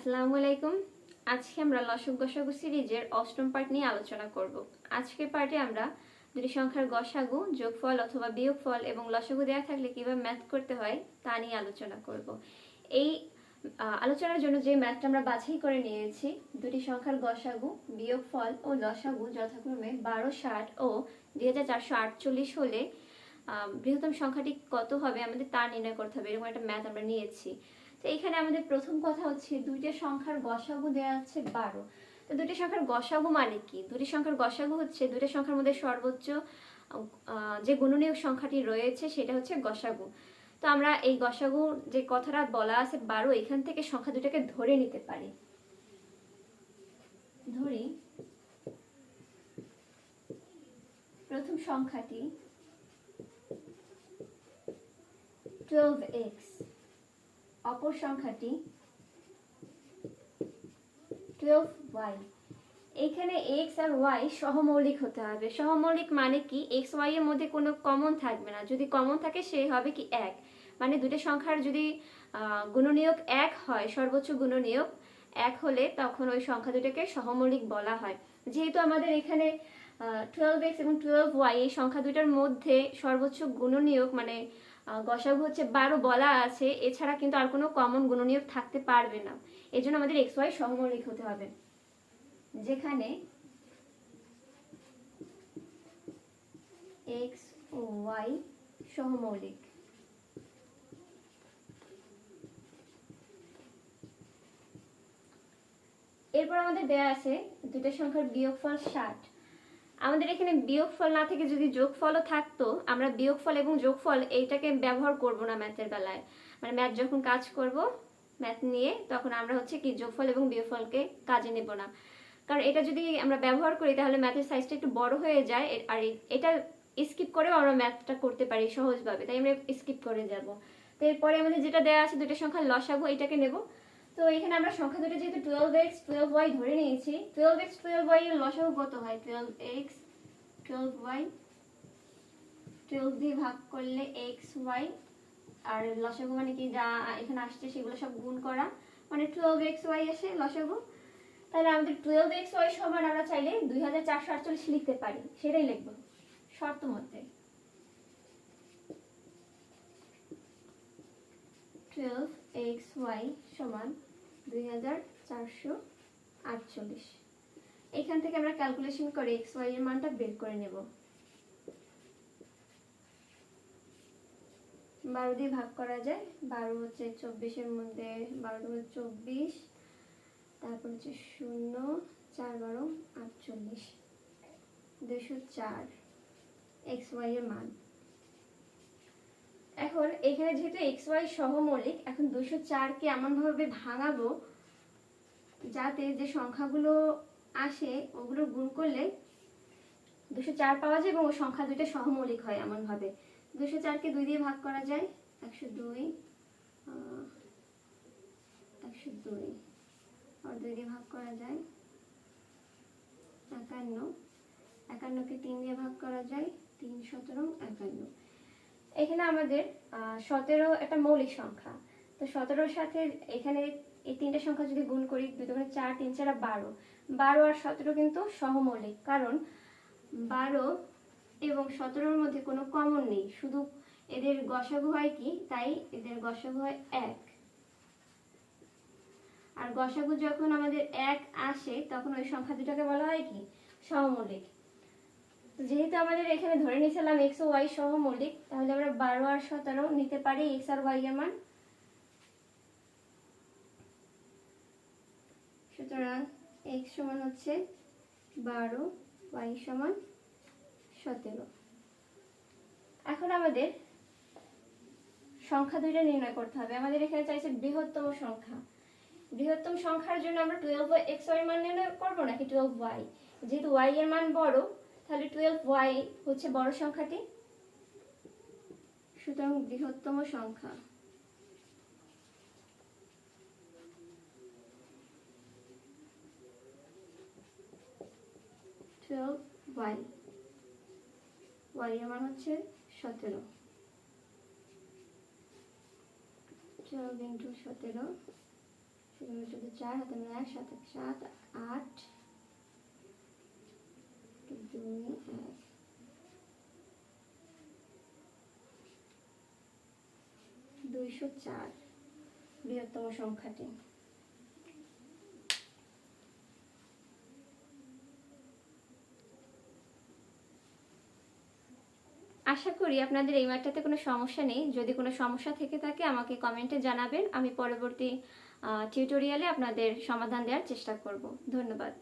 আসসালামু আলাইকুম। আজকে আমরা লসক গসাগু সিরিজের অষ্টম পার্ট নিয়ে আলোচনা করব। আজকের পার্টে আমরা দুটি সংখ্যার গসাগু, যোগফল অথবা বিয়োগফল এবং লসাগু দেওয়া থাকলে কীভাবে ম্যাথ করতে হয় তা নিয়ে আলোচনা করব। এই আলোচনার জন্য যে ম্যাথটা আমরা বাছাই করে নিয়েছি, দুটি সংখ্যার গসাগু, বিয়োগফল ও লসাগু যথাক্রমে বারো, ষাট ও দুই হাজার আটচল্লিশ হলে বৃহত্তম সংখ্যাটি কত হবে আমাদের তা নির্ণয় করতে হবে, এরকম একটা ম্যাথ আমরা নিয়েছি। তো এখানে আমাদের প্রথম কথা হচ্ছে দুইটা সংখ্যার গসাগু দেওয়া আছে বারো। তো দুটি সংখ্যার গসাগু মানে কি? দুটি সংখ্যার গসাগু হচ্ছে দুটি সংখ্যার মধ্যে সর্বোচ্চ যে গুণনীয়ক সংখ্যাটি রয়েছে সেটা হচ্ছে গসাগু। তো আমরা এই গসাগু যে কথাটা বলা আছে বারো, এখান থেকে সংখ্যা দুটাকে ধরে নিতে পারি। ধরি। প্রথম সংখ্যাটি টুয়েলভ এক্স অপর সংখ্যাটি টুয়েলভ ওয়াই এখানে এক্স আর ওয়াই সহমৌলিক হতে হবে। সহমৌলিক মানে কি? এক্স ওয়াই এর মধ্যে কোনো কমন থাকবে না। যদি কমন থাকে, সে হবে কি এক। মানে দুটো সংখ্যার যদি গুণনীয়ক এক হয়, সর্বোচ্চ গুণনীয়ক এক হলে তখন ওই সংখ্যা দুটোকে সহমৌলিক বলা হয়। যেহেতু আমাদের এখানে টুয়েলভ এক্স এবং টুয়েলভ ওয়াই এই সংখ্যা দুটার মধ্যে সর্বোচ্চ গুণনীয়ক মানে গসাগু হচ্ছে বারো বলা আছে, এছাড়া কিন্তু আর কোনো কমন গুণনীয়ক থাকতে পারবে না। এই জন্য আমাদের এক্স ওয়াই সহমৌলিক হতে হবে। যেখানে এক্স ওয়াই সহমৌলিক। এরপর আমাদের দেয়া আছে দুটো সংখ্যার বিয়োগফল ষাট। আমাদের এখানে বিয়োগফল না থেকে যদি যোগফলও থাকতো, আমরা বিয়োগফল এবং যোগফল এইটাকে ব্যবহার করব না ম্যাথের বেলায়। মানে ম্যাথ যখন কাজ করব ম্যাথ নিয়ে, তখন আমরা হচ্ছে কি যোগফল এবং বিয়োগফলকে কাজে নেব না। কারণ এটা যদি আমরা ব্যবহার করি, তাহলে ম্যাথের সাইজটা একটু বড় হয়ে যায় আর এটা স্কিপ করেও আমরা ম্যাথটা করতে পারি সহজভাবে, তাই আমরা স্কিপ করে যাব। তো এরপরে আমাদের যেটা দেওয়া আছে দুটো সংখ্যা লসাগু এটাকে নেব। তো এখানে আমরা সংখ্যা দুটো যেহেতু টুয়েলভ এক্স টুয়েলভ ওয়াই ধরে নিয়েছি টুয়েলভ এক্স টুয়েলভ ওয়াই এর লসাগু কত হয়? Twelve x twelve y twelve দিয়ে ভাগ করলে এক্স ওয়াই আর লসাগু মানে কি? যা এখানে আসছে সেগুলো সব গুণ করা। মানে টুয়েলভ এক্স ওয়াই আসে লসাগু। তাহলে আমাদের টুয়েলভ এক্স ওয়াই সমান আমরা চাইলে দুই হাজার চারশো আটচল্লিশ লিখতে পারি। সেটাই লিখব। শর্ত মধ্যে টুয়েলভ এক্স ওয়াই সমান দুই হাজার চারশো আটচল্লিশ। এখান থেকে আমরা ক্যালকুলেশন করে এক্স ওয়াই এর মানটা বের করে নেব। বারো দিয়ে ভাগ করা যায়, বারো হচ্ছে চব্বিশের মধ্যে, বারো দুগুণে চব্বিশ, তারপর হচ্ছে শূন্য, চার বারো আটচল্লিশ দুশো চার, এক্স ওয়াই এর মান। এখন এখানে যেহেতু এক্স ওয়াই সহমৌলিক, এখন দুশো চারকে এমনভাবে ভাঙাবো যাতে যে সংখ্যাগুলো আসে ওগুলো গুণ করলে দুশো চার পাওয়া যায় এবং ওই সংখ্যা দুইটা সহমৌলিক হয় এমনভাবে। দুশো চারকে দুই দিয়ে ভাগ করা যায়, একশো দুই একশো দুই আর দুই দিয়ে ভাগ করা যায়, একান্ন, একান্নকে তিন দিয়ে ভাগ করা যায়, তিন সতেরো একান্ন। এখানে আমাদের সতেরো একটা মৌলিক সংখ্যা। তো সতেরোর সাথে এখানে এই তিনটা সংখ্যা যদি গুণ করি, দুই দুগুণে চার, তিন চারা বারো। বারো আর সতেরো কিন্তু সহমৌলিক, কারণ বারো এবং সতেরোর মধ্যে কোনো কমন নেই। শুধু এদের গসাগু হয় কি? তাই এদের গসাগু হয় এক। আর গসাগু যখন আমাদের এক আসে, তখন ওই সংখ্যা দুটাকে বলা হয় কি? সহমৌলিক। যেহেতু আমাদের এখানে ধরে নিয়েছিলাম এক্স ও ওয়াই সহ মৌলিক, তাহলে আমরা বারো আর সতেরো নিতে পারি এক্স আর ওয়াই এর মান। সুতরাং এক্স সমান হচ্ছে বারো ওয়াই সমান সতেরো। এখন আমাদের সংখ্যা দুইটা নির্ণয় করতে হবে। আমাদের এখানে চাইছে বৃহত্তম সংখ্যা। বৃহত্তম সংখ্যার জন্য আমরা টুয়েলভ এক্স ওয়াই মান নির্ণয় করব নাকি টুয়েলভ ওয়াই যেহেতু ওয়াই এর মান বড় তাহলে টুয়েলভ ওয়াই হচ্ছে বড় সংখ্যাটি? সুতরাং বৃহত্তম সংখ্যা। সতেরো। সতেরো চার হাতে এক সাত সাত আট দুইশো চার, বৃহত্তম সংখ্যাটি। আশা করি আপনাদের এই ম্যাটটাতে কোনো সমস্যা নেই। যদি কোনো সমস্যা থেকে থাকে, আমাকে কমেন্টে জানাবেন। আমি পরবর্তী টিউটোরিয়ালে আপনাদের সমাধান দেওয়ার চেষ্টা করব। ধন্যবাদ।